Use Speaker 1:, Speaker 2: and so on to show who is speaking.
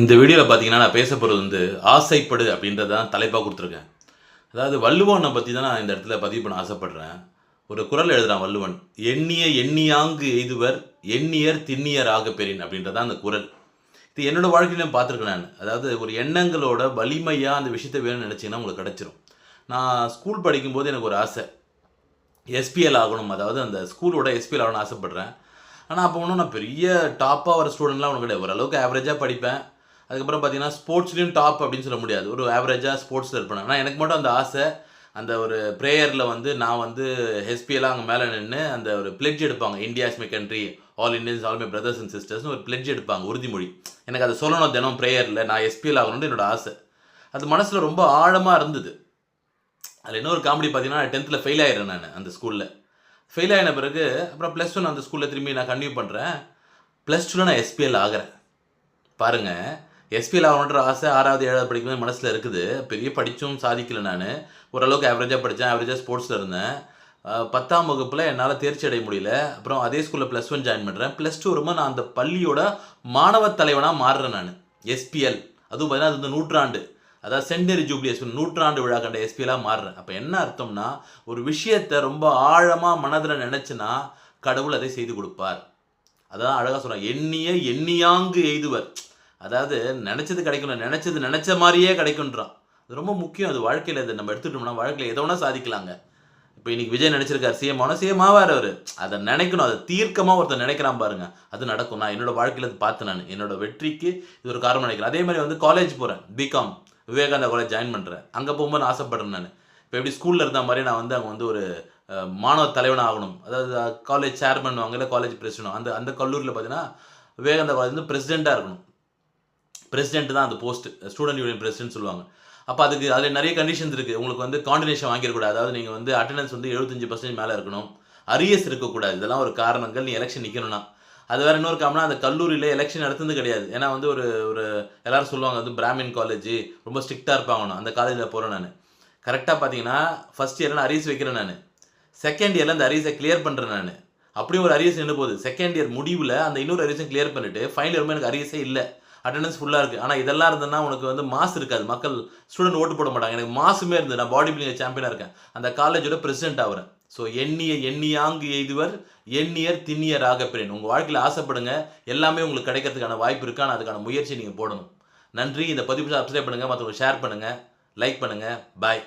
Speaker 1: இந்த வீடியோவில் பார்த்தீங்கன்னா நான் பேச போகிறது வந்து ஆசைப்படு அப்படின்றத தான் தலைப்பாக கொடுத்துருக்கேன். அதாவது வள்ளுவனை பற்றி தான் நான் இந்த இடத்துல பதிவு பண்ண ஆசைப்படுறேன். ஒரு குறள் எழுதுகிறான் வள்ளுவன். எண்ணிய எண்ணியாங்கு எய்துவர் எண்ணியர் திண்ணியர் பெறின் அப்படின்றதான் அந்த குரல். இது என்னோட வாழ்க்கையிலும் பார்த்துருக்கேன் நான். அதாவது ஒரு எண்ணங்களோட வலிமையாக அந்த விஷயத்த வேணும்னு நினச்சிங்கன்னா உங்களுக்கு கிடச்சிரும். நான் ஸ்கூல் படிக்கும்போது எனக்கு ஒரு ஆசை. எஸ்பிஎல் ஆகணும். அதாவது அந்த ஸ்கூலோட எஸ்பிஎல் ஆகணும்னு ஆசைப்பட்றேன். ஆனால் அப்போ ஒன்றும் நான் பெரிய டாப்பாக வர ஸ்டூடெண்ட்லாம் ஒன்றும் கிடையாது. ஓரளவுக்கு ஆவரேஜாக படிப்பேன். அதுக்கப்புறம் பார்த்தீங்கன்னா ஸ்போர்ட்ஸ்லேயும் டாப் அப்படின்னு சொல்ல முடியாது. ஒரு ஆவரேஜாக ஸ்போர்ட்ஸில் இருப்பேன் ஆனால் எனக்கு மட்டும் அந்த ஆசை அந்த ஒரு ப்ரேயரில் வந்து நான் வந்து ஹெஸ்பியெல்லாம் அங்கே மேலே நின்று அந்த ஒரு பிளெட்ஜ் எடுப்பாங்க. India's my country all Indians all my brothers and சிஸ்டர்ஸ்னு ஒரு பிளெட்ஜ் எடுப்பாங்க உறுதிமொழி. எனக்கு அதை சொல்லணும் தினம் ப்ரேயரில் நான் எஸ்பிஎல் ஆகணும்னு என்னோட ஆசை. அது மனசில் ரொம்ப ஆழமாக இருந்தது. அதில் இன்னொரு காமெடி பார்த்தீங்கன்னா டென்த்தில் ஃபெயில் ஆகிடுறேன் நான் அந்த ஸ்கூலில் ஃபெயில் ஆகின பிறகு அப்புறம் ப்ளஸ் ஒன் அந்த ஸ்கூலில் திரும்பி நான் கன்டினியூ பண்ணுறேன் ப்ளஸ் டூவில் நான் எஸ்பிஎல் ஆகிறேன். பாருங்கள் எஸ்பியில் ஆகணுன்ற ஆசை ஆறாவது ஏழாவது படிக்கும்போது மனசில் இருக்குது. பெரிய படித்தும் சாதிக்கலை நான். ஓரளவுக்கு ஆவரேஜாக படித்தேன் ஆவரேஜாக ஸ்போர்ட்ஸில் இருந்தேன். பத்தாம் வகுப்பில் என்னால் தேர்ச்சி அடைய முடியல. அப்புறம் அதே ஸ்கூலில் ப்ளஸ் ஒன் ஜாயின் பண்ணுறேன் ப்ளஸ் டூ வரும்போது நான் அந்த பள்ளியோட மாணவ தலைவனாக மாறுறேன் நான். எஸ்பிஎல் அதுவும் பார்த்தீங்கன்னா அது வந்து நூற்றாண்டு. அதாவது சென்டரி ஜூப்ளி எஸ்பி நூற்றாண்டு விழா கண்ட எஸ்பிஎலாக மாறுறேன். அப்போ என்ன அர்த்தம்னா ஒரு விஷயத்தை ரொம்ப ஆழமாக மனதில் நினச்சினா கடவுள் அதை செய்து கொடுப்பார். அதான் அழகாக சொல்கிறாங்க எண்ணிய எண்ணியாங்கு எய்துவர். அதாவது நினச்சது கிடைக்கணும் நினச்சது நினச்ச மாதிரியே கிடைக்குன்றான் அது ரொம்ப முக்கியம். அது வாழ்க்கையில் இது நம்ம எடுத்துட்டோம்னா வாழ்க்கையில் எதோ ஒன்றா சாதிக்கலாங்க. இப்போ இன்னைக்கு விஜய் நினச்சிருக்கார் சிஎம் ஆனால் சிஎம் ஆவார் அவர். அதை நினைக்கணும். அதை தீர்க்கமாக ஒருத்தர் நினைக்கிறான் பாருங்க. அது நடக்கும் நான் என்னோட வாழ்க்கையில் அது பார்த்தேன் நான். என்னோட வெற்றிக்கு இது ஒரு காரணம் நினைக்கிறேன். அதே மாதிரி வந்து காலேஜ் போகிறேன் பிகாம் விவேகானந்தா காலேஜ் ஜாயின் பண்ணுறேன் அங்கே போகும்போது நான் ஆசைப்படுறேன் நான். இப்போ எப்படி ஸ்கூலில் இருந்த மாதிரி நான் வந்து அங்கே வந்து ஒரு மாணவ தலைவனாக ஆகணும். அதாவது காலேஜ் சேர்மன் வாங்கல காலேஜ் பிரசிடென்ட் அந்த அந்த கல்லூரியில் பார்த்தீங்கன்னா விவேகானந்தா காலேஜ் வந்து பிரசிடெண்ட்டாக இருக்கணும். பிரசிடென்ட் தான் அந்த போஸ்ட் ஸ்டூடெண்ட் யூனியன் பிரசிடென்ட் சொல்லுவாங்க. அப்போ அதுக்கு அதில் நிறைய கண்டிஷன்ஸ் இருக்குது உங்களுக்கு வந்து காண்டினேஷன் வாங்கிடக்கூடாது. அதாவது நீங்கள் வந்து அட்டண்டன்ஸ் வந்து எழுபத்தஞ்சு பர்சன்டேஜ் மேலே இருக்கணும். அரியஸ் இருக்கக்கூடாது. இதெல்லாம் ஒரு காரணங்கள். நீ எலெக்ஷன் நிற்கணும்னா அது வேறு இன்னொரு காரணம் அந்த கல்லூரியில் எலெக்ஷன் நடத்துனது கிடையாது. ஏன்னா வந்து ஒரு ஒரு எல்லோரும் சொல்லுவாங்க வந்து பிராமின் காலேஜ் ரொம்ப ஸ்ட்ரிக்டாக இருப்பாங்கணும் அந்த காலேஜில் போகிறேன் நான். கரெக்டாக பார்த்தீங்கன்னா ஃபஸ்ட் இயரில் நான் அரியஸ் வைக்கிறேன் நான். செகண்ட் இயரில் அந்த அரியஸை கிளியர் பண்ணுறேன் நான். அப்படியும் ஒரு அரியஸ் நின்று போகுது. செகண்ட் இயர் முடிவில் அந்த இன்னொரு அரியஸும் கிளியர் பண்ணிவிட்டு ஃபைனல் இயர் எனக்கு அரியஸே இல்லை. அட்டண்டன்ஸ் ஃபுல்லாக இருக்குது ஆனால் இதெல்லாம் இருந்ததுன்னா உனக்கு வந்து மாஸ் இருக்காது. மக்கள் ஸ்டூடெண்ட் ஓட்டு போட மாட்டாங்க. எனக்கு மாசுமே இருந்தது. நான் பாடி பில்டிங் சாம்பியனாக இருக்கேன். அந்த காலேஜோட பிரசிடென்ட் ஆகிறேன் ஸோ எண்ணிய எண்ணியாங்கு எய்துவர் எண்ணியர் திண்ணியர் ராகப்பிரேன் உங்கள் வாழ்க்கையில் ஆசைப்படுங்க. எல்லாமே உங்களுக்கு கிடைக்கிறதுக்கான வாய்ப்பு இருக்கு. ஆனால் அதுக்கான முயற்சி நீங்கள் போடணும். நன்றி. இந்த பதிவு சப்ஸ்கிரைப் பண்ணுங்கள் மற்றவங்க ஷேர் பண்ணுங்கள் லைக் பண்ணுங்கள் பாய்